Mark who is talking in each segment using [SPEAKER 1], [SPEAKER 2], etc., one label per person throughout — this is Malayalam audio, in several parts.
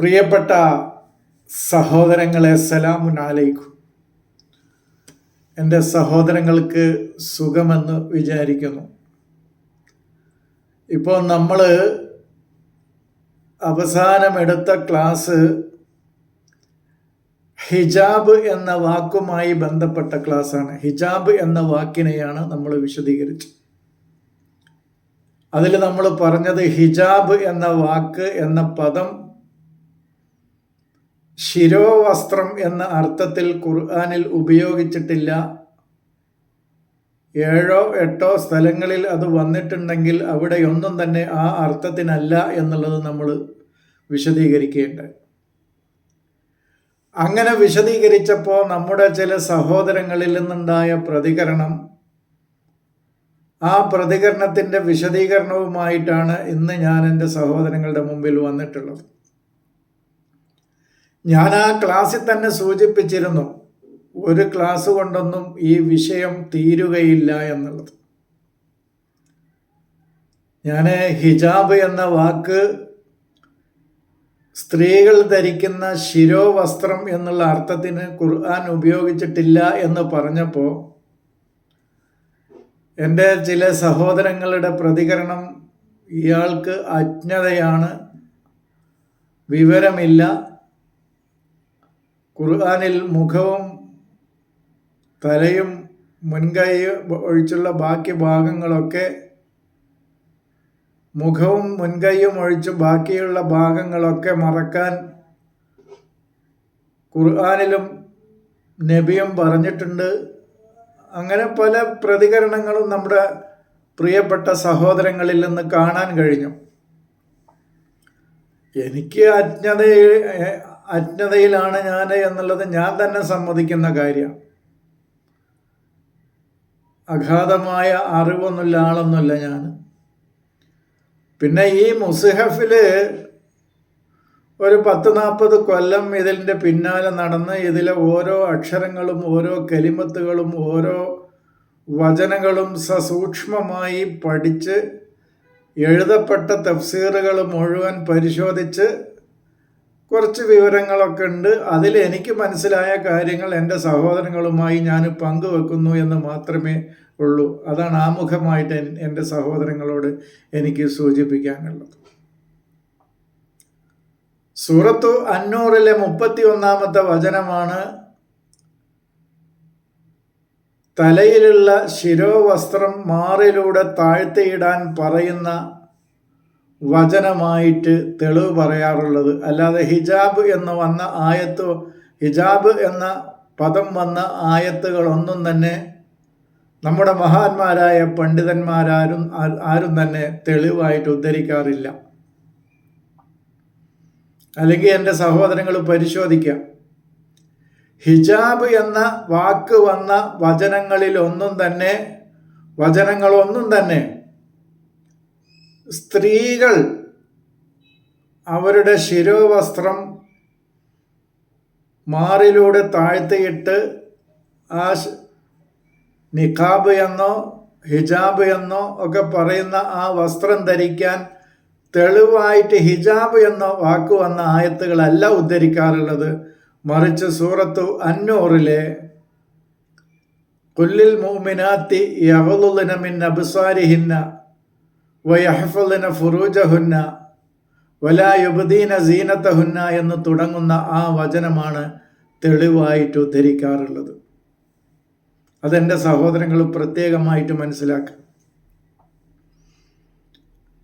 [SPEAKER 1] പ്രിയപ്പെട്ട സഹോദരങ്ങളെ സലാമു അലൈക്കും. എന്റെ സഹോദരങ്ങൾക്ക് സുഖമെന്ന് വിചാരിക്കുന്നു. ഇപ്പോൾ നമ്മൾ അവസാനമെടുത്ത ക്ലാസ് ഹിജാബ് എന്ന വാക്കുമായി ബന്ധപ്പെട്ട ക്ലാസ്സാണ്. ഹിജാബ് എന്ന വാക്കിനെയാണ് നമ്മൾ വിശദീകരിച്ചത്. അതിൽ നമ്മൾ പറഞ്ഞത് ഹിജാബ് എന്ന വാക്ക് എന്ന പദം ശിരോവസ്ത്രം എന്ന അർത്ഥത്തിൽ ഖുർആാനിൽ ഉപയോഗിച്ചിട്ടില്ല. ഏഴോ എട്ടോ സ്ഥലങ്ങളിൽ അത് വന്നിട്ടുണ്ടെങ്കിൽ അവിടെ ഒന്നും തന്നെ ആ അർത്ഥത്തിനല്ല എന്നുള്ളത് നമ്മൾ വിശദീകരിക്കേണ്ടത് അങ്ങനെ വിശദീകരിച്ചപ്പോൾ നമ്മുടെ ചില സഹോദരങ്ങളിൽ നിന്നുണ്ടായ പ്രതികരണം ആ പ്രതികരണത്തിന്റെ വിശദീകരണവുമായിട്ടാണ് ഇന്ന് ഞാൻ എന്റെ സഹോദരങ്ങളുടെ മുമ്പിൽ വന്നിട്ടുള്ളത്. ഞാൻ ആ ക്ലാസ്സിൽ തന്നെ സൂചിപ്പിച്ചിരുന്നു ഒരു ക്ലാസ് കൊണ്ടൊന്നും ഈ വിഷയം തീരുകയില്ല എന്നുള്ളത്. ഞാൻ ഹിജാബ് എന്ന വാക്ക് സ്ത്രീകൾ ധരിക്കുന്ന ശിരോവസ്ത്രം എന്നുള്ള അർത്ഥത്തിന് ഖുർആൻ ഉപയോഗിച്ചിട്ടില്ല എന്ന് പറഞ്ഞപ്പോൾ എന്റെ ചില സഹോദരങ്ങളുടെ പ്രതികരണം ഇയാൾക്ക് അജ്ഞതയാണ് വിവരമില്ല. ഖുർആാനിൽ മുഖവും തലയും മുൻകൈ ഒഴിച്ചുള്ള ബാക്കി ഭാഗങ്ങളൊക്കെ മുഖവും മുൻകൈയും ഒഴിച്ച് ബാക്കിയുള്ള ഭാഗങ്ങളൊക്കെ മറക്കാൻ ഖുർആാനിലും നബിയും പറഞ്ഞിട്ടുണ്ട്. അങ്ങനെ പല പ്രതികരണങ്ങളും നമ്മുടെ പ്രിയപ്പെട്ട സഹോദരങ്ങളിൽ നിന്ന് കാണാൻ കഴിഞ്ഞു. എനിക്ക് അജ്ഞത അജ്ഞതയിലാണ് ഞാൻ എന്നുള്ളത് ഞാൻ തന്നെ സമ്മതിക്കുന്ന കാര്യമാണ് അഗാധമായ അറിവൊന്നുമില്ല ആളൊന്നുമില്ല ഞാൻ. പിന്നെ ഈ മുസ്ഹഫിൽ ഒരു പത്ത് നാൽപ്പത് കൊല്ലം ഇതിന്റെ പിന്നാലെ നടന്ന് ഇതിലെ ഓരോ അക്ഷരങ്ങളും ഓരോ കലിമത്തുകളും ഓരോ വചനങ്ങളും സസൂക്ഷ്മമായി പഠിച്ച് എഴുതപ്പെട്ട തഫ്സീറുകൾ മുഴുവൻ പരിശോധിച്ച് കുറച്ച് വിവരങ്ങളൊക്കെ ഉണ്ട്. അതിൽ എനിക്ക് മനസ്സിലായ കാര്യങ്ങൾ എന്റെ സഹോദരങ്ങളുമായി ഞാൻ പങ്കുവെക്കുന്നു എന്ന് മാത്രമേ ഉള്ളൂ. അതാണ് ആമുഖമായിട്ട് എന്റെ സഹോദരങ്ങളോട് എനിക്ക് സൂചിപ്പിക്കാനുള്ളത്. സൂറത്തു അന്നൂറിലെ മുപ്പത്തി ഒന്നാമത്തെ വചനമാണ് തലയിലുള്ള ശിരോവസ്ത്രം മാറിലൂടെ താഴ്ത്തിയിടാൻ പറയുന്ന വചനമായിട്ട് തെളിവ് പറയാറുള്ളത്. അല്ലാതെ ഹിജാബ് എന്ന് വന്ന ആയത്ത് ഹിജാബ് എന്ന പദം വന്ന ആയത്തുകളൊന്നും തന്നെ നമ്മുടെ മഹാന്മാരായ പണ്ഡിതന്മാരാരും ആരും തന്നെ തെളിവായിട്ട് ഉദ്ധരിക്കാറില്ല. അല്ലെങ്കിൽ എന്റെ സഹോദരങ്ങൾ പരിശോധിക്കാം. ഹിജാബ് എന്ന വാക്ക് വന്ന വചനങ്ങളിലൊന്നും തന്നെ വചനങ്ങളൊന്നും തന്നെ സ്ത്രീകൾ അവരുടെ ശിരോവസ്ത്രം മാറിലൂടെ താഴ്ത്തിയിട്ട് ആ നിഖാബ് എന്നോ ഹിജാബ് എന്നോ ഒക്കെ പറയുന്ന ആ വസ്ത്രം ധരിക്കാൻ തെളിവായിട്ട് ഹിജാബ് എന്ന വാക്ക് വന്ന ആയത്തുകളല്ല ഉദ്ധരിക്കാറുള്ളത്. മറിച്ച് സൂറത്തു അന്നൂറിലെ കൊല്ലിൽ മൂമിനാത്തി യഹലുലിന മിൻ അബ്സാരിഹിന്ന വയഹഫലിന ഫുറൂജഹുന്ന വലായുബദീന സീനത്തഹുന്ന എന്ന് തുടങ്ങുന്ന ആ വചനമാണ് തെളിവായിട്ട് ഉദ്ധരിക്കാറുള്ളത്. അതെന്റെ സഹോദരങ്ങൾ പ്രത്യേകമായിട്ട് മനസ്സിലാക്കുക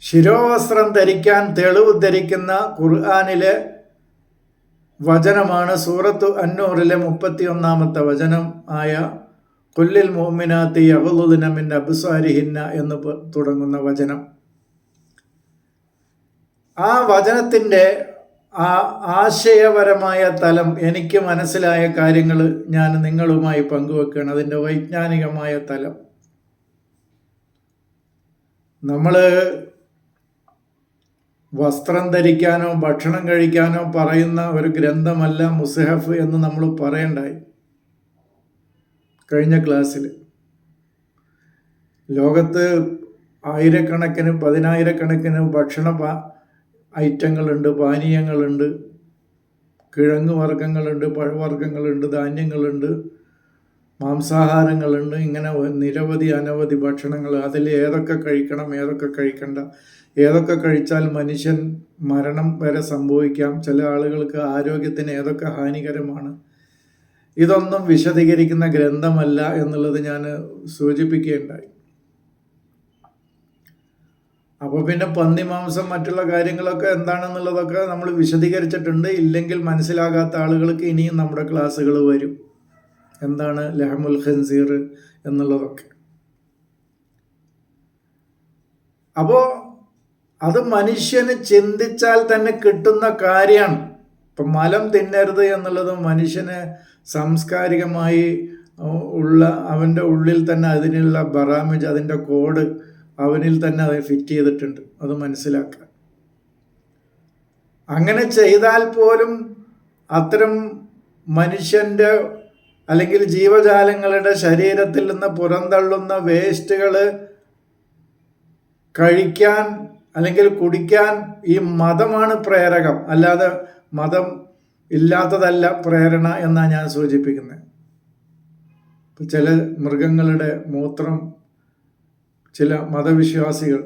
[SPEAKER 1] ശിരോവസ്ത്രം ധരിക്കാൻ തെളിവ് ധരിക്കുന്ന ഖുർആാനിലെ വചനമാണ് സൂറത്തു അന്നൂറിലെ മുപ്പത്തി ഒന്നാമത്തെ വചനം ആയ കൊല്ലിൽ മോമിനാത്തി അവലുദിനമിൻ അബുസാരിഹിന്ന എന്ന് തുടങ്ങുന്ന വചനം. ആ വചനത്തിന്റെ ആ ആശയപരമായ തലം എനിക്ക് മനസ്സിലായ കാര്യങ്ങൾ ഞാൻ നിങ്ങളുമായി പങ്കുവെക്കുകയാണ്. അതിന്റെ വൈജ്ഞാനികമായ തലം. നമ്മൾ വസ്ത്രം ധരിക്കാനോ ഭക്ഷണം കഴിക്കാനോ പറയുന്ന ഒരു ഗ്രന്ഥമല്ല മുസഹഫ് എന്ന് നമ്മൾ പറയണ്ടായി. കഴിഞ്ഞ ക്ലാസ്സിൽ ലോകത്ത് ആയിരക്കണക്കിന് പതിനായിരക്കണക്കിന് ഭക്ഷണ ഐറ്റങ്ങളുണ്ട് പാനീയങ്ങളുണ്ട്. കിഴങ്ങ് വർഗങ്ങളുണ്ട് പഴവർഗങ്ങളുണ്ട് ധാന്യങ്ങളുണ്ട് മാംസാഹാരങ്ങളുണ്ട്. ഇങ്ങനെ നിരവധി അനവധി ഭക്ഷണങ്ങൾ. അതിൽ ഏതൊക്കെ കഴിക്കണം ഏതൊക്കെ കഴിക്കണ്ട ഏതൊക്കെ കഴിച്ചാൽ മനുഷ്യൻ മരണം വരെ സംഭവിക്കാം. ചില ആളുകൾക്ക് ആരോഗ്യത്തിന് ഏതൊക്കെ ഹാനികരമാണ്. ഇതൊന്നും വിശദീകരിക്കുന്ന ഗ്രന്ഥമല്ല എന്നുള്ളത് ഞാൻ സൂചിപ്പിക്കുകയുണ്ടായി അപ്പോൾ പിന്നെ പന്നി മാംസം മറ്റുള്ള കാര്യങ്ങളൊക്കെ എന്താണെന്നുള്ളതൊക്കെ നമ്മൾ വിശദീകരിച്ചിട്ടുണ്ട്. ഇല്ലെങ്കിൽ മനസ്സിലാകാത്ത ആളുകൾക്ക് ഇനിയും നമ്മുടെ ക്ലാസ്സുകൾ വരും. എന്താണ് ലഹമുൽ ഖൻസീർ എന്നുള്ളതൊക്കെ. അപ്പോൾ അത് മനുഷ്യന് ചിന്തിച്ചാൽ തന്നെ കിട്ടുന്ന കാര്യമാണ്. ഇപ്പം മലം തിന്നരുത് എന്നുള്ളത് മനുഷ്യന് സാംസ്കാരികമായി ഉള്ള അവന്റെ ഉള്ളിൽ തന്നെ അതിനുള്ള ബറാമിജ് അതിന്റെ കോഡ് അവനിൽ തന്നെ അത് ഫിറ്റ് ചെയ്തിട്ടുണ്ട്. അത് മനസ്സിലാക്കുക. അങ്ങനെ ചെയ്താൽ പോലും അത്തരം മനുഷ്യന്റെ അല്ലെങ്കിൽ ജീവജാലങ്ങളുടെ ശരീരത്തിൽ നിന്ന് പുറന്തള്ളുന്ന വേസ്റ്റുകൾ കഴിക്കാൻ അല്ലെങ്കിൽ കുടിക്കാൻ ഈ മതമാണ് പ്രേരകം. അല്ലാതെ മതം ഇല്ലാത്തതല്ല പ്രേരണ എന്നാണ് ഞാൻ സൂചിപ്പിക്കുന്നത് ചില മൃഗങ്ങളുടെ മൂത്രം ചില മതവിശ്വാസികൾ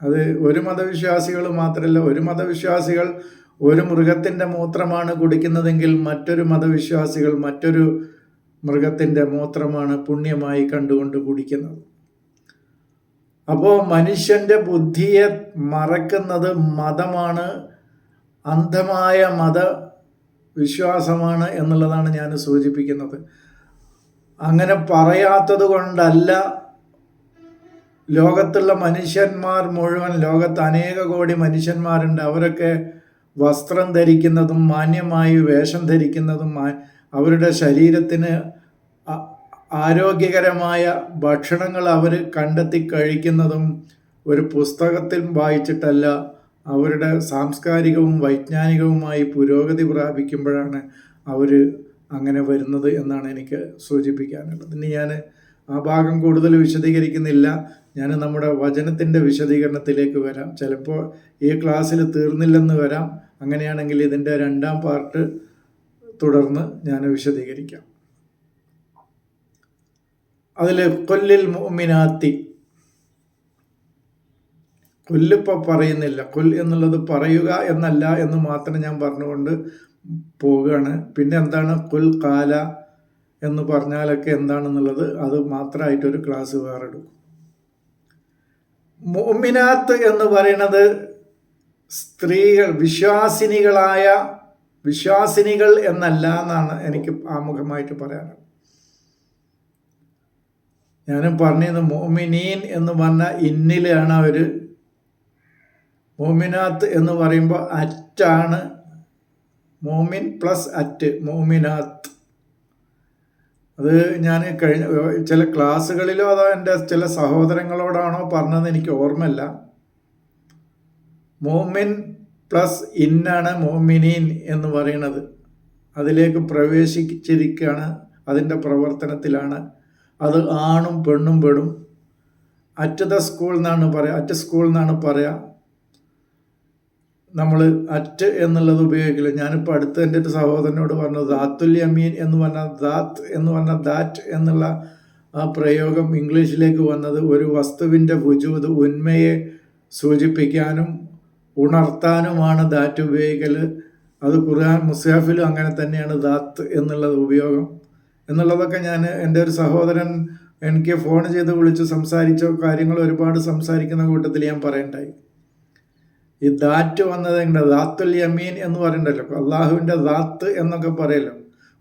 [SPEAKER 1] അത് ഒരു മതവിശ്വാസികൾ മാത്രമല്ല ഒരു മതവിശ്വാസികൾ ഒരു മൃഗത്തിന്റെ മൂത്രമാണ് കുടിക്കുന്നതെങ്കിൽ മറ്റൊരു മതവിശ്വാസികൾ മറ്റൊരു മൃഗത്തിന്റെ മൂത്രമാണ് പുണ്യമായി കണ്ടുകൊണ്ട് കുടിക്കുന്നത്. അപ്പോൾ മനുഷ്യന്റെ ബുദ്ധിയെ മറക്കുന്നത് മതമാണ് അന്ധമായ മത വിശ്വാസമാണ് എന്നുള്ളതാണ് ഞാൻ സൂചിപ്പിക്കുന്നത്. അങ്ങനെ പറയാത്തത് കൊണ്ടല്ല ലോകത്തുള്ള മനുഷ്യന്മാർ മുഴുവൻ ലോകത്ത് അനേക കോടി മനുഷ്യന്മാരുണ്ട്. അവരൊക്കെ വസ്ത്രം ധരിക്കുന്നതും മാന്യമായി വേഷം ധരിക്കുന്നതും അവരുടെ ശരീരത്തിന് ആരോഗ്യകരമായ ഭക്ഷണങ്ങൾ അവർ കണ്ടെത്തി കഴിക്കുന്നതും ഒരു പുസ്തകത്തിൽ വായിച്ചിട്ടല്ല അവരുടെ സാംസ്കാരികവും വൈജ്ഞാനികവുമായി പുരോഗതി പ്രാപിക്കുമ്പോഴാണ് അവർ അങ്ങനെ വരുന്നത് എന്നാണ് എനിക്ക് സൂചിപ്പിക്കാനുള്ളത്. ഇനി ഞാൻ ആ ഭാഗം കൂടുതൽ വിശദീകരിക്കുന്നില്ല. ഞാൻ നമ്മുടെ വചനത്തിന്റെ വിശദീകരണത്തിലേക്ക് വരാം. ചിലപ്പോൾ ഈ ക്ലാസ്സിൽ തീർന്നില്ലെന്ന് വരാം. അങ്ങനെയാണെങ്കിൽ ഇതിന്റെ രണ്ടാം പാർട്ട് തുടർന്ന് ഞാൻ വിശദീകരിക്കാം. അതിൽ കൊല്ലിൽ മുഅ്മിനാത്തി കൊല്ലിപ്പോൾ പറയുന്നില്ല. കൊൽ എന്നുള്ളത് പറയുക എന്നല്ല എന്ന് മാത്രം ഞാൻ പറഞ്ഞുകൊണ്ട് പോവുകയാണ്. പിന്നെ എന്താണ്? കുൽ കാല എന്ന് പറഞ്ഞാലൊക്കെ എന്താണെന്നുള്ളത് അത് മാത്രമായിട്ടൊരു ക്ലാസ് വേറെ എടുക്കും മുഅ്മിനാത്ത് എന്ന് പറയുന്നത് സ്ത്രീകൾ വിശ്വാസിനികളായ വിശ്വാസിനികൾ എന്നല്ല എന്നാണ് എനിക്ക് ആമുഖമായിട്ട് പറയാനുള്ളത്. ഞാനും പറഞ്ഞിരുന്നു മോമിനീൻ എന്ന് പറഞ്ഞ ഇന്നിലാണ് അവർ മോമിനാത്ത് എന്ന് പറയുമ്പോൾ അറ്റാണ് മോമിൻ പ്ലസ് അറ്റ് മോമിനാത്ത്. അത് ഞാൻ കഴിഞ്ഞ ചില ക്ലാസ്സുകളിലോ അതോ എന്റെ ചില സഹോദരങ്ങളോടാണോ പറഞ്ഞത് എനിക്ക് ഓർമ്മയില്ല. മോമിൻ പ്ലസ് ഇന്നാണ് മോമിനീൻ എന്ന് പറയുന്നത്. അതിലേക്ക് പ്രവേശിച്ചിരിക്കുകയാണ് അതിന്റെ പ്രവർത്തനത്തിലാണ്. അത് ആണും പെണ്ണും പെടും. അറ്റ് ദ സ്കൂൾ എന്നാണ് പറയുക അറ്റ് സ്കൂൾ എന്നാണ് പറയുക നമ്മൾ അറ്റ് എന്നുള്ളത് ഉപയോഗിക്കില്ല. ഞാനിപ്പോൾ അടുത്ത് എന്റെ ഒരു സഹോദരനോട് പറഞ്ഞത് ദാത്തുൽ അമീൻ എന്ന് പറഞ്ഞാൽ ദാത്ത് എന്ന് പറഞ്ഞാൽ ദാറ്റ് എന്നുള്ള ആ പ്രയോഗം ഇംഗ്ലീഷിലേക്ക് വന്നത് ഒരു വസ്തുവിന്റെ വുജൂത് ഉന്മയെ സൂചിപ്പിക്കാനും ഉണർത്താനുമാണ് ദാറ്റ് ഉപയോഗിക്കൽ അത് ഖുർആൻ മുസാഫിലും അങ്ങനെ തന്നെയാണ് ദാത്ത് എന്നുള്ളത് ഉപയോഗം. എന്നുള്ളതൊക്കെ ഞാൻ എന്റെ ഒരു സഹോദരൻ എനിക്ക് ഫോൺ ചെയ്ത് വിളിച്ച് സംസാരിച്ച കാര്യങ്ങൾ ഒരുപാട് സംസാരിക്കുന്ന കൂട്ടത്തിൽ ഞാൻ പറയണ്ടായി. ഈ ദാറ്റ് വന്നത് എങ്ങനെ? ദാത്തുൽ യമീൻ എന്ന് പറയണ്ടല്ലോ. അള്ളാഹുവിന്റെ ദാത്ത് എന്നൊക്കെ പറയല്ലോ.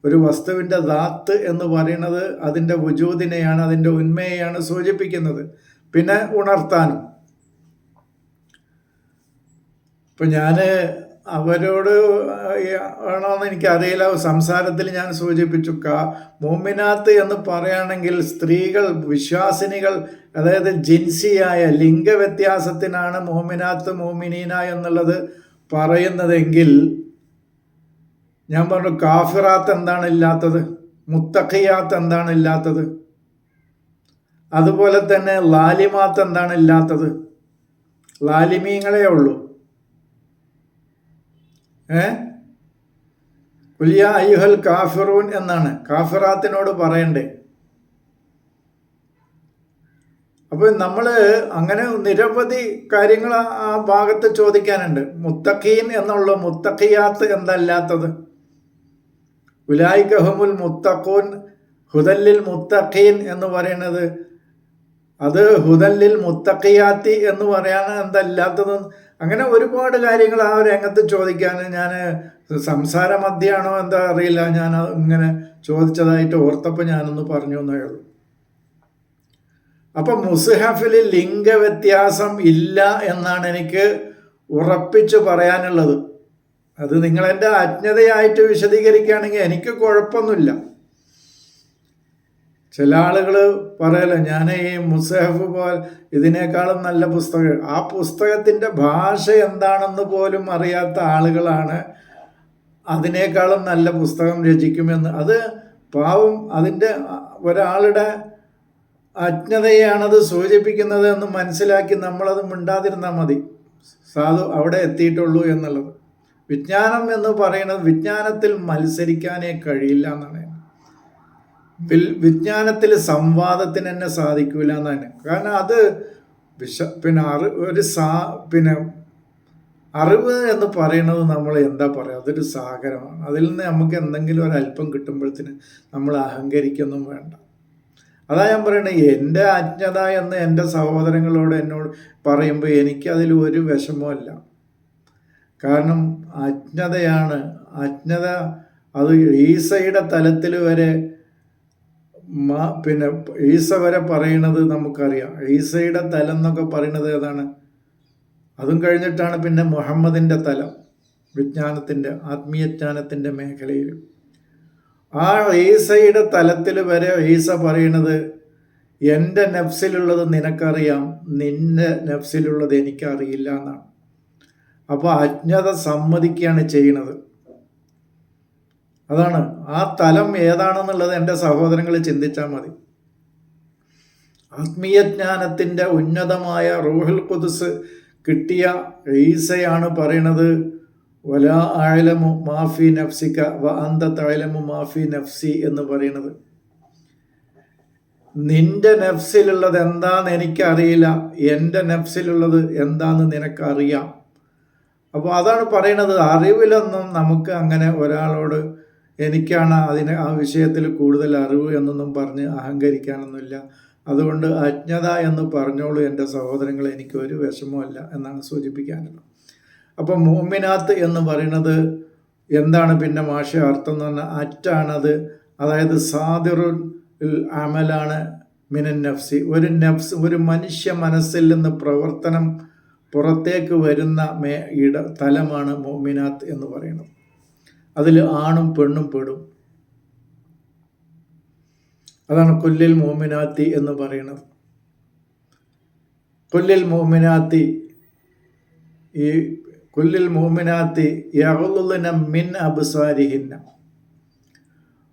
[SPEAKER 1] ഒരു വസ്തുവിന്റെ ദാത്ത് എന്ന് പറയുന്നത് അതിന്റെ വുജൂദിനെയാണ് അതിന്റെ ഉന്മയെയാണ് സൂചിപ്പിക്കുന്നത്. പിന്നെ ഉണർത്താനും. ഇപ്പം ഞാൻ അവരോട് ആണോന്ന് എനിക്കറിയില്ല. സംസാരത്തിൽ ഞാൻ സൂചിപ്പിച്ചു. കാ മോമിനാത്ത് എന്ന് പറയുകയാണെങ്കിൽ സ്ത്രീകൾ വിശ്വാസിനികൾ അതായത് ജിൻസിയായ ലിംഗവ്യത്യാസത്തിനാണ് മോമിനാത്ത് മോമിനീന എന്നുള്ളത് പറയുന്നതെങ്കിൽ ഞാൻ പറഞ്ഞു കാഫിറാത്ത് എന്താണ് ഇല്ലാത്തത്? മുത്തഖിയാത്ത് എന്താണ് ഇല്ലാത്തത്? അതുപോലെ തന്നെ ലാലിമാത്ത് എന്താണ് ഇല്ലാത്തത്? ലാലിമീങ്ങളെ ഉള്ളൂ. ഏ? അയ്യുഹൽ കാഫിറൂൻ എന്നാണ്. കാഫിറാത്തിനോട് പറയണ്ടേ. അപ്പോൾ നമ്മൾ അങ്ങനെ നിരവധി കാര്യങ്ങൾ ആ- ഭാഗത്ത് ചോദിക്കാനുണ്ട്. മുത്തഖീൻ എന്നുള്ള മുത്തഖിയാത്ത് എന്തല്ലാത്തത്? ഉലായിക്കഹമുൽ മുത്തഖൂൻ ഹുദല്ലിൽ മുത്തഖീൻ എന്ന് പറയുന്നത്. അത് ഹുദല്ലിൽ മുത്തഖിയാത്തി എന്ന് പറയാൻ എന്തല്ലാത്തത് അങ്ങനെ ഒരുപാട് കാര്യങ്ങൾ ആ രംഗത്ത് ചോദിക്കാൻ ഞാൻ സംസാര മധ്യയാണോ എന്താ അറിയില്ല. ഞാൻ ഇങ്ങനെ ചോദിച്ചതായിട്ട് ഓർത്തപ്പോൾ ഞാനൊന്ന് പറഞ്ഞു എന്നേ ഉള്ളൂ. അപ്പം മുസ്ഹഫിൽ ലിംഗവ്യത്യാസം ഇല്ല എന്നാണ് എനിക്ക് ഉറപ്പിച്ച് പറയാനുള്ളത്. അത് നിങ്ങളെന്റെ അജ്ഞതയായിട്ട് വിശദീകരിക്കുകയാണെങ്കിൽ എനിക്ക് കുഴപ്പമൊന്നുമില്ല. ചില ആളുകൾ പറയലോ ഞാൻ ഈ മുസഹഫ് പോലെ ഇതിനേക്കാളും നല്ല പുസ്തകം. ആ പുസ്തകത്തിന്റെ ഭാഷ എന്താണെന്ന് പോലും അറിയാത്ത ആളുകളാണ് അതിനേക്കാളും നല്ല പുസ്തകം രചിക്കുമെന്ന്. അത് പാവം അതിന്റെ ഒരാളുടെ അജ്ഞതയാണത് സൂചിപ്പിക്കുന്നത് എന്ന് മനസ്സിലാക്കി നമ്മളത് മിണ്ടാതിരുന്നാൽ മതി. സാധു അവിടെ എത്തിയിട്ടുള്ളൂ എന്നുള്ളത്. വിജ്ഞാനം എന്ന് പറയുന്നത് വിജ്ഞാനത്തിൽ മത്സരിക്കാനേ കഴിയില്ല എന്നാണ്. വിജ്ഞാനത്തിൽ സംവാദത്തിന് തന്നെ സാധിക്കൂല എന്നാണ്. കാരണം അത് വിശ പിന്നെ അറി ഒരു സാ പിന്നെ അറിവ് എന്ന് പറയുന്നത് നമ്മൾ എന്താ പറയുക അതൊരു സാഗരമാണ്. അതിൽ നിന്ന് നമുക്ക് എന്തെങ്കിലും ഒരു അല്പം കിട്ടുമ്പോഴത്തേന് നമ്മൾ അഹങ്കരിക്കൊന്നും വേണ്ട. അതാ ഞാൻ പറയണത് എന്റെ അജ്ഞത എന്ന് എന്റെ സഹോദരങ്ങളോട് എന്നോട് പറയുമ്പോൾ എനിക്കതിൽ ഒരു വിഷമമല്ല കാരണം അജ്ഞതയാണ് അജ്ഞത അത് ഈസയുടെ തലത്തിൽ വരെ പിന്നെ ഈസ വരെ പറയണത് നമുക്കറിയാം. ഈസയുടെ തലം എന്നൊക്കെ പറയണത് ഏതാണ്? അതും കഴിഞ്ഞിട്ടാണ് പിന്നെ മുഹമ്മദിന്റെ തലം വിജ്ഞാനത്തിന്റെ ആത്മീയജ്ഞാനത്തിന്റെ മേഖലയിൽ. ആ ഈസയുടെ തലത്തിൽ വരെ ഈസ പറയണത് എന്റെ നഫ്സിലുള്ളത് നിനക്കറിയാം നിന്റെ നഫ്സിലുള്ളത് എനിക്കറിയില്ല എന്നാണ്. അപ്പോൾ അജ്ഞത സമ്മതിക്കുകയാണ് ചെയ്യണത് അതാണ്. ആ തലം ഏതാണെന്നുള്ളത് എന്റെ സഹോദരങ്ങൾ ചിന്തിച്ചാൽ മതി. ആത്മീയജ്ഞാനത്തിന്റെ ഉന്നതമായ റൂഹുൽ ഖുദ്സ് കിട്ടിയ ഈസയാണ് പറയണത് വല ആഴലമു മാഫി നഫ്സിക്ക വ അന്ത തഴലമു മാഫി നഫ്സി എന്ന് പറയണത്. നിന്റെ നഫ്സിലുള്ളത് എന്താന്ന് എനിക്കറിയില്ല. എന്റെ നഫ്സിലുള്ളത് എന്താന്ന് നിനക്കറിയാം. അപ്പോൾ അതാണ് പറയണത്. അറിവിലൊന്നും നമുക്ക് അങ്ങനെ ഒരാളോട് എനിക്കാണ് അതിന് ആ വിഷയത്തിൽ കൂടുതൽ അറിവ് എന്നൊന്നും പറഞ്ഞ് അഹങ്കരിക്കാനൊന്നുമില്ല. അതുകൊണ്ട് അജ്ഞത എന്ന് പറഞ്ഞോളൂ എന്റെ സഹോദരങ്ങൾ എനിക്ക് ഒരു വിഷമമല്ല എന്നാണ് സൂചിപ്പിക്കാനുള്ളത്. അപ്പം മോമിനാത്ത് എന്ന് പറയുന്നത് എന്താണ് പിന്നെ മാഷ അർത്ഥം എന്ന് പറഞ്ഞാൽ അറ്റാണത്. അതായത് സാദിറുൽ അമലാണ് മിനൻ നഫ്സി. ഒരു നഫ്സ് ഒരു മനുഷ്യ മനസ്സിൽ നിന്ന് പ്രവർത്തനം പുറത്തേക്ക് വരുന്ന മേ ഇട തലമാണ് മോമിനാത്ത് എന്ന് പറയുന്നത്. അതിൽ ആണും പെണ്ണും പെടും. അതാണ് കൊല്ലിൽ മോമിനാത്തി എന്ന് പറയുന്നത്. കൊല്ലിൽ മോമിനാത്തി ഈ കൊല്ലിൽ മോമിനാത്തി യഹുലുന മിൻ അബ്സാരിഹിന്ന.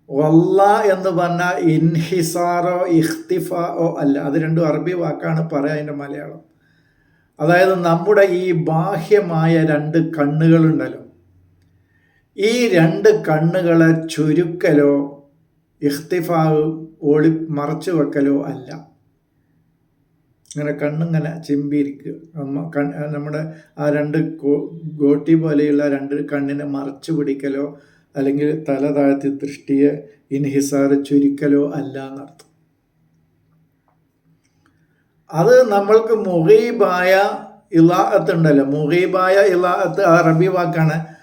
[SPEAKER 1] വല്ല എന്ന് പറഞ്ഞാൽ ഇൻഹിസാറോ ഇഖ്തിഫാഓ അല്ല. അത് രണ്ടും അറബി വാക്കാണ് പറയാം അതിന്റെ മലയാളം. അതായത് നമ്മുടെ ഈ ബാഹ്യമായ രണ്ട് കണ്ണുകളുണ്ടല്ലോ ഈ രണ്ട് കണ്ണുകളെ ചുരുക്കലോ ഇഖ്തിഫാവ് ഒളി മറച്ചു വെക്കലോ അല്ല. ഇങ്ങനെ കണ്ണിങ്ങനെ ചിമ്പിയിരിക്കുക. നമ്മുടെ ആ രണ്ട് ഗോട്ടി പോലെയുള്ള രണ്ട് കണ്ണിനെ മറച്ചു പിടിക്കലോ അല്ലെങ്കിൽ തല താഴ്ത്തി ദൃഷ്ടിയെ ഇൻഹിസാർ ചുരുക്കലോ അല്ല എന്നർത്ഥം. അത് നമ്മൾക്ക് മുഹീബായ ഇലാഹത്ത് ഉണ്ടല്ലോ. മുഹീബായ ഇലാഹത്ത് അറബി വാക്കാണ്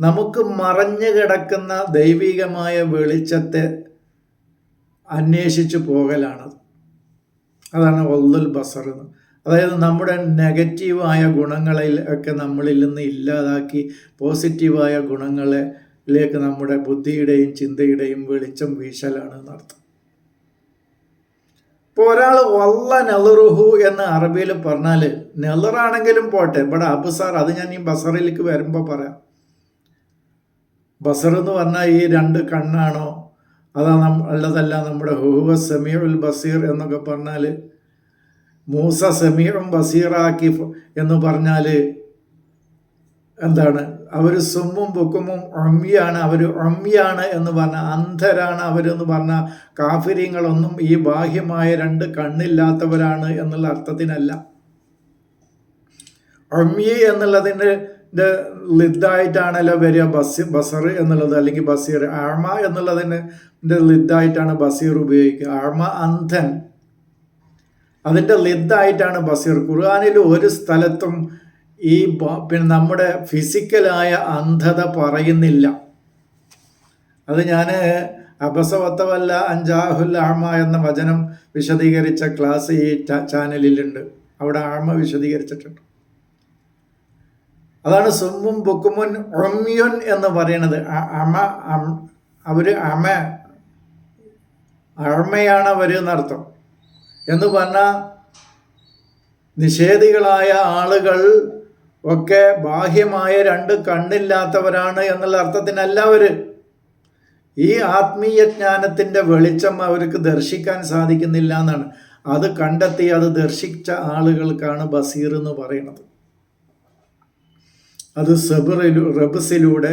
[SPEAKER 1] നമുക്ക് മറഞ്ഞു കിടക്കുന്ന ദൈവികമായ വെളിച്ചത്തെ അന്വേഷിച്ചു പോകലാണ്. അതാണ് ഒല്ലുൽ ബസർ എന്ന്. അതായത് നമ്മുടെ നെഗറ്റീവായ ഗുണങ്ങളിൽ ഒക്കെ നമ്മളിൽ നിന്ന് ഇല്ലാതാക്കി പോസിറ്റീവായ ഗുണങ്ങളിലേക്ക് നമ്മുടെ ബുദ്ധിയുടെയും ചിന്തയുടെയും വെളിച്ചം വീശലാണ് എന്നർത്ഥം. ഇപ്പോൾ ഒരാൾ വല്ല നെലറുഹു എന്ന് അറബിയിൽ പറഞ്ഞാൽ നെലറാണെങ്കിലും പോട്ടെ. ഇവിടെ അബുസാർ അത് ഞാൻ ഈ ബസറിലേക്ക് വരുമ്പോൾ പറയാം. ബസർ എന്ന് പറഞ്ഞാൽ ഈ രണ്ട് കണ്ണാണോ? അതാ നം അല്ലതല്ല നമ്മുടെ ഹുഹുവ സമീഉൽ ബസീർ എന്നൊക്കെ പറഞ്ഞാൽ മൂസ സമീഉം ബസീറാക്കി എന്ന് പറഞ്ഞാൽ എന്താണ്? അവർ സുമ്മും ബുക്കുമും ഒമ്മിയാണ് അവർ ഒമ്മിയാണ് എന്ന് പറഞ്ഞ അന്ധരാണ് അവരെന്ന് പറഞ്ഞ കാഫിര്യങ്ങളൊന്നും ഈ ബാഹ്യമായ രണ്ട് കണ്ണില്ലാത്തവരാണ് എന്നുള്ള അർത്ഥത്തിനല്ല. ഒമ്മി എന്നുള്ളതിന്റെ ലിദ്ദായിട്ടാണല്ലോ വരിക ബസ് ബസർ എന്നുള്ളത് അല്ലെങ്കിൽ ബസീർ ആഴ്മ എന്നുള്ളതിന് ലിദ്ദായിട്ടാണ് ബസീർ ഉപയോഗിക്കുക. ആഴ്മ അന്ധൻ. അതിന്റെ ലിദ്ദായിട്ടാണ് ബസീർ. ഖുർആാനിൽ ഒരു സ്ഥലത്തും ഈ പിന്നെ നമ്മുടെ ഫിസിക്കലായ അന്ധത പറയുന്നില്ല. അത് ഞാൻ അബസവത്തവല്ല അഞ്ചാഹുൽ ആമ എന്ന വചനം വിശദീകരിച്ച ക്ലാസ് ഈ ചാനലിലുണ്ട്. അവിടെ ആമ വിശദീകരിച്ചിട്ടുണ്ട്. അതാണ് സുമ്മും ബുക്കുമുൻ ഒമ്യുൻ എന്ന് പറയുന്നത്. അമ അവർ അമ അഴമയാണ് അവർ എന്നർത്ഥം. എന്ന് പറഞ്ഞാൽ നിഷേധികളായ ആളുകൾ ഒക്കെ ബാഹ്യമായ രണ്ട് കണ്ണില്ലാത്തവരാണ് എന്നുള്ള അർത്ഥത്തിനല്ല അവർ ഈ ആത്മീയ ജ്ഞാനത്തിന്റെ വെളിച്ചം അവർക്ക് ദർശിക്കാൻ സാധിക്കുന്നില്ല എന്നാണ്. അത് കണ്ടെത്തി അത് ദർശിച്ച ആളുകൾക്കാണ് ബസീർ എന്ന് പറയുന്നത്. അത് സെബറിലൂ റബസിലൂടെ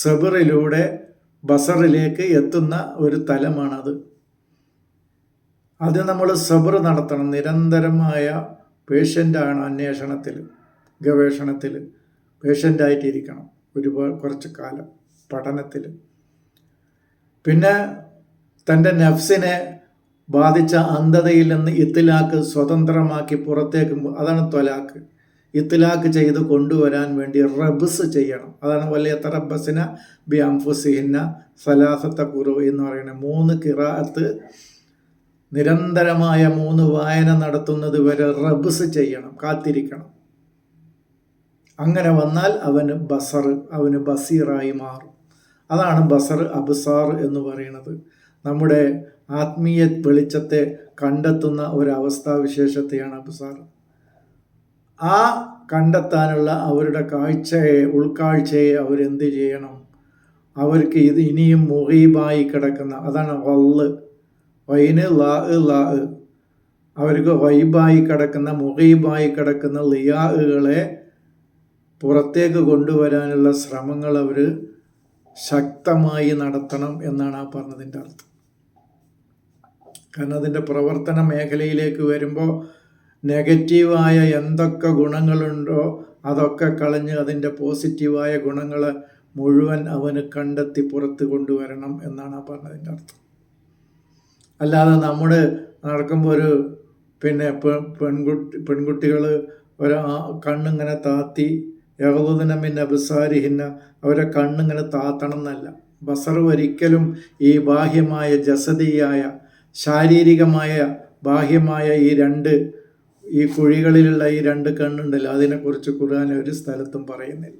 [SPEAKER 1] സെബറിലൂടെ ബസറിലേക്ക് എത്തുന്ന ഒരു തലമാണത്. അത് നമ്മൾ സബർ നടത്തണം. നിരന്തരമായ പേഷ്യന്റാണ് അന്വേഷണത്തിൽ ഗവേഷണത്തിൽ പേഷ്യന്റായിട്ടിരിക്കണം ഒരുപാട് കുറച്ച് കാലം പഠനത്തിൽ പിന്നെ തന്റെ നഫ്സിനെ ബാധിച്ച അന്ധതയിൽ നിന്ന് ഇത്തിലാക്ക് സ്വതന്ത്രമാക്കി പുറത്തേക്ക് അതാണ് തൊലാക്ക് ഇത്തിലാക്ക് ചെയ്ത് കൊണ്ടുവരാൻ വേണ്ടി റബ്സ് ചെയ്യണം. അതാണ് വലിയ തറബസിന ബി അംഫുസിഹിന്ന സലാസത്ത കുറു എന്ന് പറയുന്നത്. മൂന്ന് കിറാത്ത് നിരന്തരമായ മൂന്ന് വായന നടത്തുന്നത് വരെ റബ്സ് ചെയ്യണം കാത്തിരിക്കണം. അങ്ങനെ വന്നാൽ അവന് ബസർ അവന് ബസീറായി മാറും. അതാണ് ബസർ അബ്സാർ എന്ന് പറയുന്നത്. നമ്മുടെ ആത്മീയ വെളിച്ചത്തെ കണ്ടെത്തുന്ന ഒരവസ്ഥാവിശേഷത്തെയാണ് അബ്സാർ. ആ കണ്ടെത്താനുള്ള അവരുടെ കാഴ്ചയെ ഉൾക്കാഴ്ചയെ അവരെന്ത് ചെയ്യണം? അവർക്ക് ഇത് ഇനിയും മുഹീബായി കിടക്കുന്ന അതാണ് വള്ള്. വൈന് ലാ ലാ അവർക്ക് വൈബായി കിടക്കുന്ന മുഹീബായി കിടക്കുന്ന ലിയാഹുകളെ പുറത്തേക്ക് കൊണ്ടുവരാനുള്ള ശ്രമങ്ങൾ അവർ ശക്തമായി നടത്തണം എന്നാണ് ആ പറഞ്ഞതിന്റെ അർത്ഥം. കാരണം അതിന്റെ പ്രവർത്തന മേഖലയിലേക്ക് വരുമ്പോൾ നെഗറ്റീവായ എന്തൊക്കെ ഗുണങ്ങളുണ്ടോ അതൊക്കെ കളഞ്ഞ് അതിന്റെ പോസിറ്റീവായ ഗുണങ്ങൾ മുഴുവൻ അവന് കണ്ടെത്തി പുറത്ത് കൊണ്ടുവരണം എന്നാണ് ആ പറഞ്ഞതിന്റെ അർത്ഥം. അല്ലാതെ നമ്മൾ നടക്കുമ്പോൾ ഒരു പിന്നെ പെൺകുട്ടി പെൺകുട്ടികൾ ഒരു കണ്ണിങ്ങനെ താത്തി യഹദുദിനമിന്ന ബസാരിഹിന്ന അവരെ കണ്ണിങ്ങനെ താത്തണം എന്നല്ല. ബസർ ഒരിക്കലും ഈ ബാഹ്യമായ ജസതിയായ ശാരീരികമായ ബാഹ്യമായ ഈ രണ്ട് ഈ കുഴികളിലുള്ള ഈ രണ്ട് കണ്ണുണ്ടല്ലോ അതിനെക്കുറിച്ച് ഖുർആൻ ഒരു സ്ഥലത്തും പറയുന്നില്ല.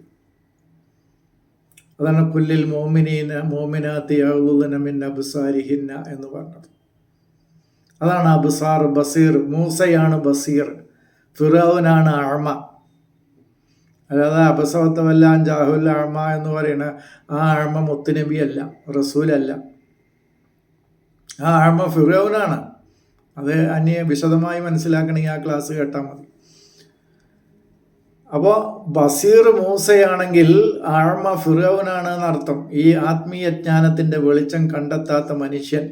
[SPEAKER 1] അതാണ് പുല്ലിൽ മോമിനീന മോമിനാത്തി യഹദുദിനമിന്ന അബ്സാരിഹിന്ന എന്ന് പറഞ്ഞത്. അതാണ് അബ്സാർ ബസീർ മൂസയാണ് ബസീർ ഫിറോനാണ് അഴമ അല്ലാതെ അബസവത്തവല്ല ജാഹുൽ അഴമ എന്ന് പറയുന്ന ആ അഴമ മുത്തുനബിയല്ല റസൂലല്ല. ആ അഴമ ഫിറോനാണ്. അത് അന്യ വിശദമായി മനസ്സിലാക്കണമെങ്കിൽ ആ ക്ലാസ് കേട്ടാൽ മതി. അപ്പോൾ ബസീർ മൂസയാണെങ്കിൽ ആഴ്മ ഫിറോനാണ് എന്നർത്ഥം ഈ ആത്മീയ ജ്ഞാനത്തിന്റെ വെളിച്ചം കണ്ടെത്താത്ത മനുഷ്യൻ.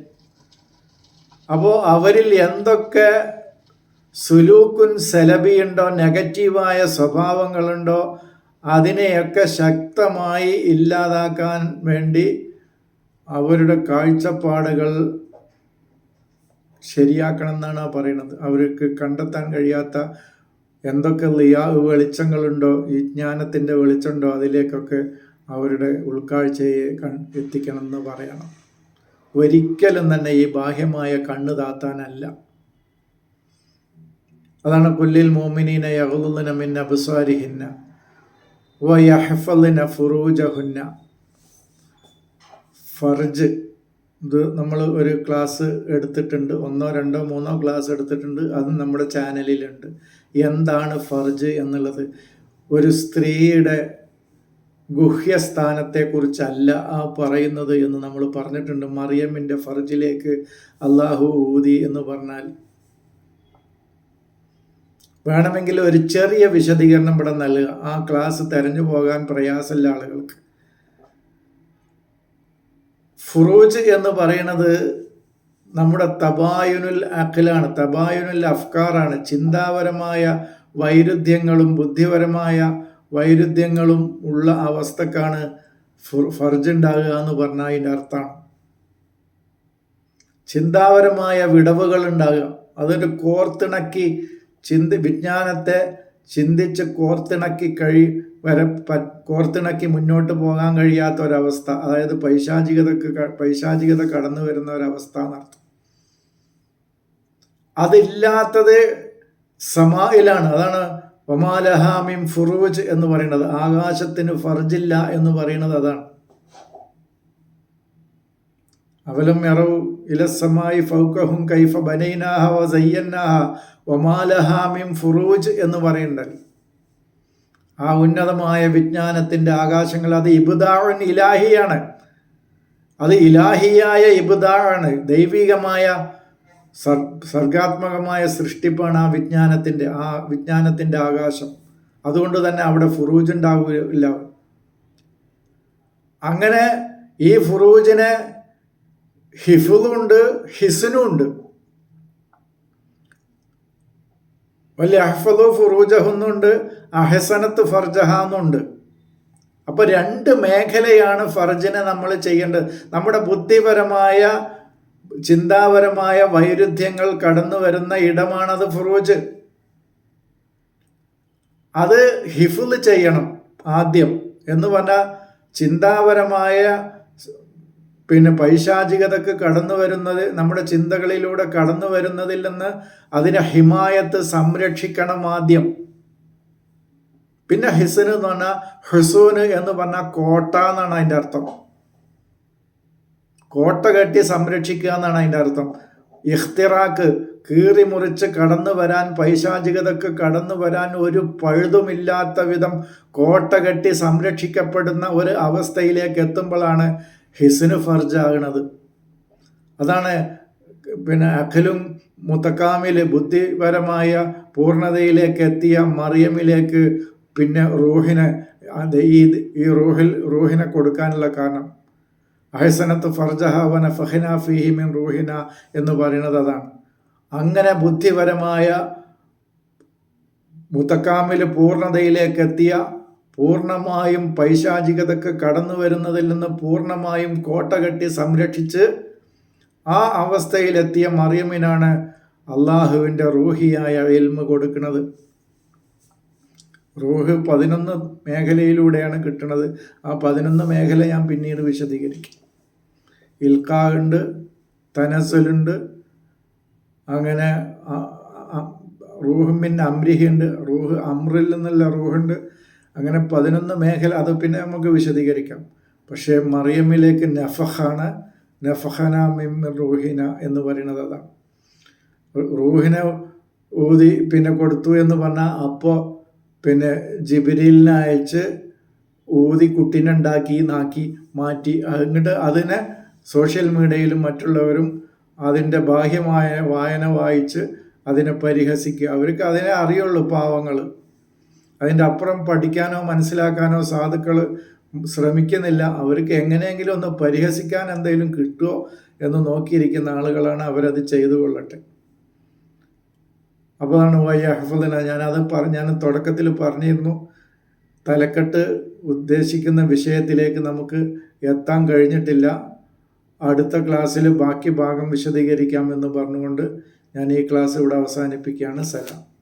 [SPEAKER 1] അപ്പോൾ അവരിൽ എന്തൊക്കെ സുലൂക്കുൻ സെലബിയുണ്ടോ നെഗറ്റീവായ സ്വഭാവങ്ങളുണ്ടോ അതിനെയൊക്കെ ശക്തമായി ഇല്ലാതാക്കാൻ വേണ്ടി അവരുടെ കാഴ്ചപ്പാടുകൾ ശരിയാക്കണം എന്നാണ് പറയുന്നത് അവർക്ക് കണ്ടെത്താൻ കഴിയാത്ത എന്തൊക്കെ ലിയാ വെളിച്ചങ്ങളുണ്ടോ ഈ ജ്ഞാനത്തിന്റെ വെളിച്ചമുണ്ടോ അതിലേക്കൊക്കെ അവരുടെ ഉൾക്കാഴ്ചയെ കൺ എത്തിക്കണം എന്ന് പറയണം. ഒരിക്കലും തന്നെ ഈ ബാഹ്യമായ കണ്ണ് താത്താനല്ല. അതാണ് പുല്ലിൽ മോമിനീന യഹുലുന മിൻ അബ്സാരിഹിന്ന വയഹഫലിന ഫുറൂജഹുന്ന. ഫർജ് ഇത് നമ്മൾ ഒരു ക്ലാസ് എടുത്തിട്ടുണ്ട്. ഒന്നോ രണ്ടോ മൂന്നോ ക്ലാസ് എടുത്തിട്ടുണ്ട്. അത് നമ്മുടെ ചാനലിലുണ്ട് എന്താണ് ഫർജ് എന്നുള്ളത്? ഒരു സ്ത്രീയുടെ ഗുഹ്യസ്ഥാനത്തെക്കുറിച്ചല്ല ആ പറയുന്നത് എന്ന് നമ്മൾ പറഞ്ഞിട്ടുണ്ട്. മറിയമ്മിന്റെ ഫർജിലേക്ക് അള്ളാഹു ഊതി എന്ന് പറഞ്ഞാൽ വേണമെങ്കിൽ ഒരു ചെറിയ വിശദീകരണം ഇവിടെ നൽകുക. ആ ക്ലാസ് തെരഞ്ഞു പോകാൻ പ്രയാസമില്ല ആളുകൾക്ക് ഫുറൂജ് എന്ന് പറയുന്നത് നമ്മുടെ തബായുനുൽ അഖിലാണ്. തബായുനുൽ അഫ്കാറാണ്. ചിന്താപരമായ വൈരുദ്ധ്യങ്ങളും ബുദ്ധിപരമായ വൈരുദ്ധ്യങ്ങളും ഉള്ള അവസ്ഥക്കാണ് ഫർജ് ഉണ്ടാകുക എന്ന് പറഞ്ഞാൽ അതിന്റെ അർത്ഥമാണ് ചിന്താപരമായ വിടവുകൾ ഉണ്ടാകുക. അതൊരു കോർത്തിണക്കി ചിന്തി വിജ്ഞാനത്തെ ചിന്തിച്ച് കോർത്തിണക്കി കഴി വരെ കോർത്തിണക്കി മുന്നോട്ട് പോകാൻ കഴിയാത്ത ഒരവസ്ഥ അതായത് പൈശാചികതക്ക് പൈശാചികത കടന്നു വരുന്ന ഒരവസ്ഥ എന്നർത്ഥം. അതില്ലാത്തത് സമായിലാണ് അതാണ് ഒമാലഹാമിം ഫുറൂജ് എന്ന് പറയുന്നത്. ആകാശത്തിന് ഫർജില്ല എന്ന് പറയുന്നത് അതാണ്. അവലം യറവ് ഇലസമായി ഫൗക്കഹും കൈഫ ബനൈനാഹ വസയ്യന്നാഹ ഒമാലഹാമിം ഫുറൂജ് എന്ന് പറയുന്നുണ്ടല്ലോ ആ ഉന്നതമായ വിജ്ഞാനത്തിന്റെ ആകാശങ്ങൾ അത് ഇബുദാൻ ഇലാഹിയാണ്. അത് ഇലാഹിയായ ഇബുദാണ് ദൈവികമായ സർഗാത്മകമായ സൃഷ്ടിപ്പാണ് ആ വിജ്ഞാനത്തിന്റെ ആ വിജ്ഞാനത്തിന്റെ ആകാശം. അതുകൊണ്ട് തന്നെ അവിടെ ഫുറൂജ് ഉണ്ടാവില്ല. അങ്ങനെ ഈ ഫുറൂജിനെ ഹിഫുലുണ്ട് ഹിസനും ഉണ്ട് വലിയ അഹ്ഫദു ഫുറൂജഹുന്നുണ്ട് അഹസനത്ത് ഫർജഹ എന്നുണ്ട് അപ്പോൾ രണ്ട് മേഖലയാണ് ഫർജിനെ നമ്മൾ ചെയ്യേണ്ടത്. നമ്മുടെ ബുദ്ധിപരമായ ചിന്താപരമായ വൈരുദ്ധ്യങ്ങൾ കടന്നു വരുന്ന ഇടമാണത് ഫുറൂജ്. അത് ഹിഫുൽ ചെയ്യണം ആദ്യം എന്ന് പറഞ്ഞാൽ ചിന്താപരമായ പിന്നെ പൈശാചികതക്ക് കടന്നു വരുന്നത് നമ്മുടെ ചിന്തകളിലൂടെ കടന്നു വരുന്നതിൽ നിന്ന് അതിനെ ഹിമായത്ത് സംരക്ഷിക്കണം ആദ്യം. പിന്നെ ഹിസന് എന്ന് പറഞ്ഞാൽ ഹിസൂന് എന്ന് പറഞ്ഞാൽ കോട്ട എന്നാണ് അതിന്റെ അർത്ഥം. കോട്ട കെട്ടി സംരക്ഷിക്കുക എന്നാണ് അതിന്റെ അർത്ഥം. ഇഖ്തിറാക്ക് കീറി മുറിച്ച് കടന്നു വരാൻ പൈശാചികതക്ക് കടന്നു വരാൻ ഒരു പഴുതുമില്ലാത്ത വിധം കോട്ട കെട്ടി സംരക്ഷിക്കപ്പെടുന്ന ഒരു അവസ്ഥയിലേക്ക് എത്തുമ്പോഴാണ് ഹിസിന് ഫർജാകണത്. അതാണ് പിന്നെ അഖലും മുത്തക്കാമിൽ ബുദ്ധിപരമായ പൂർണതയിലേക്ക് എത്തിയ മറിയമിലേക്ക് പിന്നെ റൂഹിനെ ഈ ഈ റൂഹിൽ റൂഹിനെ കൊടുക്കാനുള്ള കാരണം. അഹസനത്ത് ഫർജഹവന ഫഹിന ഫിഹിമിൻ റൂഹിന എന്ന് പറയുന്നത് അതാണ്. അങ്ങനെ ബുദ്ധിപരമായ മുത്തക്കാമിൽ പൂർണതയിലേക്ക് എത്തിയ പൂർണമായും പൈശാചികതക്ക് കടന്നു വരുന്നതിൽ നിന്ന് പൂർണമായും കോട്ട കെട്ടി സംരക്ഷിച്ച് ആ അവസ്ഥയിലെത്തിയ മറിയമിനാണ് അള്ളാഹുവിന്റെ റൂഹിയായ എൽമ കൊടുക്കുന്നത്. റൂഹ് പതിനൊന്ന് മേഖലയിലൂടെയാണ് കിട്ടുന്നത്. ആ പതിനൊന്ന് മേഖല ഞാൻ പിന്നീട് വിശദീകരിക്കും. ഇൽക്കാ ഉണ്ട് തനസലുണ്ട് അങ്ങനെ റൂഹ് അമ്രിഹുണ്ട് റൂഹ് അമ്രിൽ നിന്നുള്ള റൂഹുണ്ട് അങ്ങനെ പതിനൊന്ന് മേഖല അത് പിന്നെ നമുക്ക് വിശദീകരിക്കാം. പക്ഷേ മറിയമ്മിലേക്ക് നഫഹാണ് നഫഹന മിം റൂഹിന എന്ന് പറയുന്നത് അതാണ്. റൂഹിനെ ഊതി പിന്നെ കൊടുത്തു എന്ന് പറഞ്ഞാൽ അപ്പോൾ പിന്നെ ജിബിരിലിനെ അയച്ച് ഊതി കുട്ടീനെ ഉണ്ടാക്കി നാക്കി മാറ്റി. എന്നിട്ട് അതിനെ സോഷ്യൽ മീഡിയയിലും മറ്റുള്ളവരും അതിന്റെ ബാഹ്യമായ വായന വായിച്ച് അതിനെ പരിഹസിക്കുക. അവർക്ക് അതിനെ അറിയുള്ളൂ പാവങ്ങൾ അതിന്റെ അപ്പുറം പഠിക്കാനോ മനസ്സിലാക്കാനോ സാധുക്കൾ ശ്രമിക്കുന്നില്ല. അവർക്ക് എങ്ങനെയെങ്കിലും ഒന്ന് പരിഹസിക്കാൻ എന്തെങ്കിലും കിട്ടുമോ എന്ന് നോക്കിയിരിക്കുന്ന ആളുകളാണ് അവരത് ചെയ്തു കൊള്ളട്ടെ. അപ്പോഴാണ് വൈ അഹഫുദ്ദീന ഞാനത് പറഞ്ഞ ഞാൻ തുടക്കത്തിൽ പറഞ്ഞിരുന്നു. തലക്കെട്ട് ഉദ്ദേശിക്കുന്ന വിഷയത്തിലേക്ക് നമുക്ക് എത്താൻ കഴിഞ്ഞിട്ടില്ല. അടുത്ത ക്ലാസ്സിൽ ബാക്കി ഭാഗം വിശദീകരിക്കാം എന്ന് പറഞ്ഞുകൊണ്ട് ഞാൻ ഈ ക്ലാസ് ഇവിടെ അവസാനിപ്പിക്കുകയാണ്. സലാം.